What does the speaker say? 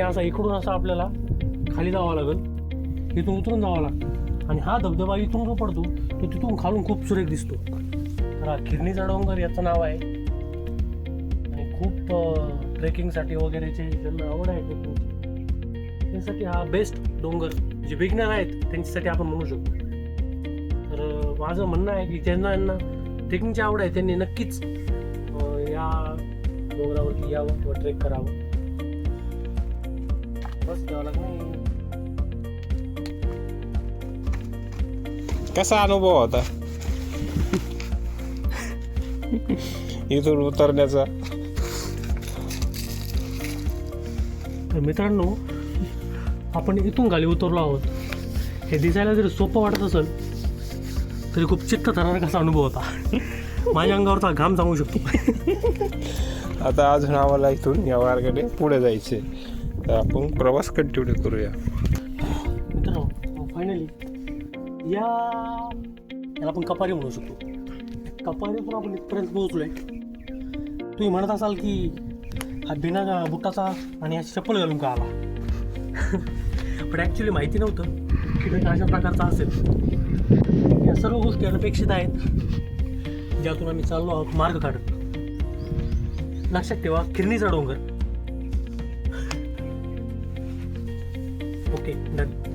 असा इकडून असा आपल्याला खाली जावं लागेल. इथून उतरून जावं लागतं. आणि हा धबधबा इथून जो पडतो तो तिथून खालून खूप सुरेख दिसतो. तर हा खिरणीचा डोंगर याचं नाव आहे. आणि खूप ट्रेकिंगसाठी वगैरेचे ज्यांना आवड आहे ट्रेकिंगची त्यासाठी हा बेस्ट डोंगर. जे बिगनर आहेत त्यांच्यासाठी आपण म्हणू शकतो. तर माझं म्हणणं आहे की ज्यांना यांना ट्रेकिंगची आवड आहे त्यांनी नक्कीच या डोंगरावरती यावं व ट्रेक करावं. बस द्यावं लागणार कसा अनुभव होता? इथून उतरण्याचा. तर मित्रांनो आपण इथून खाली उतरलो आहोत. हे दिसायला जरी सोपं वाटत असेल तरी खूप चित्त थरणारा कसा अनुभव होता? माझ्या अंगावरचा घाम सांगू शकतो. आता अजून आम्हाला इथून या मार्गाने पुढे जायचे. तर आपण प्रवास कंटिन्यू करूया. मित्रांनो फायनली या याला आपण कपारी म्हणू शकतो. कपारीतून आपण इथपर्यंत पोहोचलोय. तुम्ही म्हणत असाल की हा बिना बुटाचा आणि हा चप्पल घालून का आला? पण ॲक्च्युली माहिती नव्हतं की ट्रेक अशा प्रकारचा असेल. या सर्व गोष्टी अनपेक्षित आहेत ज्यातून आम्ही चाललो आहोत मार्ग काढत. लक्षात ठेवा किरणीचा डोंगर. OK なる。